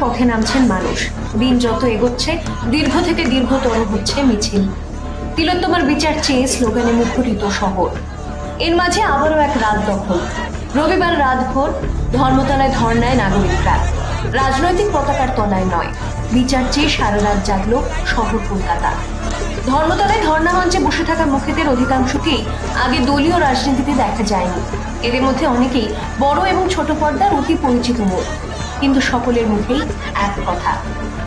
পথে নামছেন মানুষ। দিন যত এগোচ্ছে, দীর্ঘ থেকে দীর্ঘতর হচ্ছে মিছিল। তিলোত্তমার বিচার চেয়ে স্লোগানে মুখরিত শহর। এর মাঝে আবারও এক রাত দখল। রবিবার রাতভর ধর্মতলায় ধর্নায় নাগরিকরা। রাজনৈতিক পতাকার তলায় নয়, বিচার চেয়ে সারা রাত জাগল শহর কলকাতা। ধর্মতলায় ধর্ণা মঞ্চে বসে থাকা মুখেদের অধিকাংশকেই আগে দলীয় রাজনীতিতে দেখা যায়নি। এদের মধ্যে অনেকেই বড় এবং ছোট পর্দার অতি পরিচিত মুখ কিন্তু সকলের মুখেই এক কথা।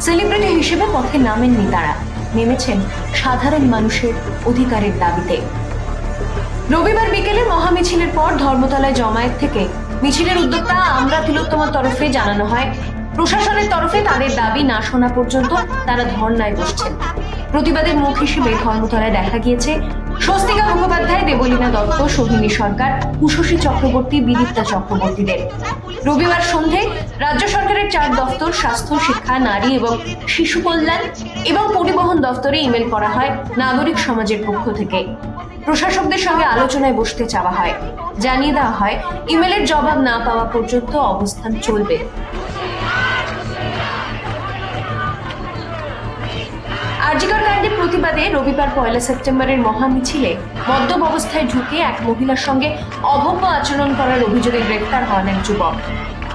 সেলিব্রিটি হিসেবে পথে নামেননি তারা। নেমেছেন সাধারণ মানুষের অধিকারের দাবিতে। রবিবার বিকেলে মহামিছিলের পর ধর্মতলায় জমায়েত থেকে মিছিলের উদ্যোক্তা আমরা তিলোত্তমার তরফে জানানো হয়, প্রশাসনের তরফে তাদের দাবি না শোনা পর্যন্ত তারা ধর্নায় বসছেন। প্রতিবাদের মুখ হিসেবে ধর্মতলায় দেখা গিয়েছে স্বস্তিকা মুখোপাধ্যায়, দেবলীনা দত্ত, সোহিনী সরকার উষসী চক্রবর্তী বিদিতা চক্রবর্তীদের। রবিবার সন্ধে রাজ্য সরকারের চার দফতর, স্বাস্থ্য, শিক্ষা, নারী এবং শিশু কল্যাণ এবং পরিবহন দফতরে ইমেল করা হয় নাগরিক সমাজের পক্ষ থেকে। প্রশাসকদের সঙ্গে আলোচনায় বসতে চাওয়া হয়। জানিয়ে দেওয়া হয়, ইমেলের জবাব না পাওয়া পর্যন্ত অবস্থান চলবে। আরজিকর কাণ্ডের প্রতিবাদে রবিবার পয়লা সেপ্টেম্বরের মহা মিছিলে মদ্যপ অবস্থায় ঢুকে এক মহিলার সঙ্গে অভব্য আচরণ করার অভিযোগে গ্রেফতার হন এক যুবক।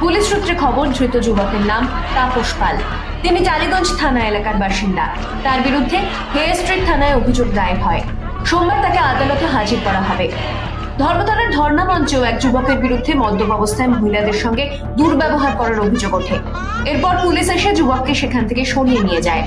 পুলিশ সূত্রে খবর, ধৃত যুবকের নাম তাপস পাল। তিনি টালিগঞ্জ থানা এলাকার বাসিন্দা। তার বিরুদ্ধে হেয়ার স্ট্রিট থানায় অভিযোগ দায়ের হয়। সোমবার তাকে আদালতে হাজির করা হবে। ধর্মতলার ধর্ণা মঞ্চেও এক যুবকের বিরুদ্ধে মদ্যপ অবস্থায় মহিলাদের সঙ্গে দুর্ব্যবহার করার অভিযোগ ওঠে। এরপর পুলিশ এসে যুবককে সেখান থেকে সরিয়ে নিয়ে যায়।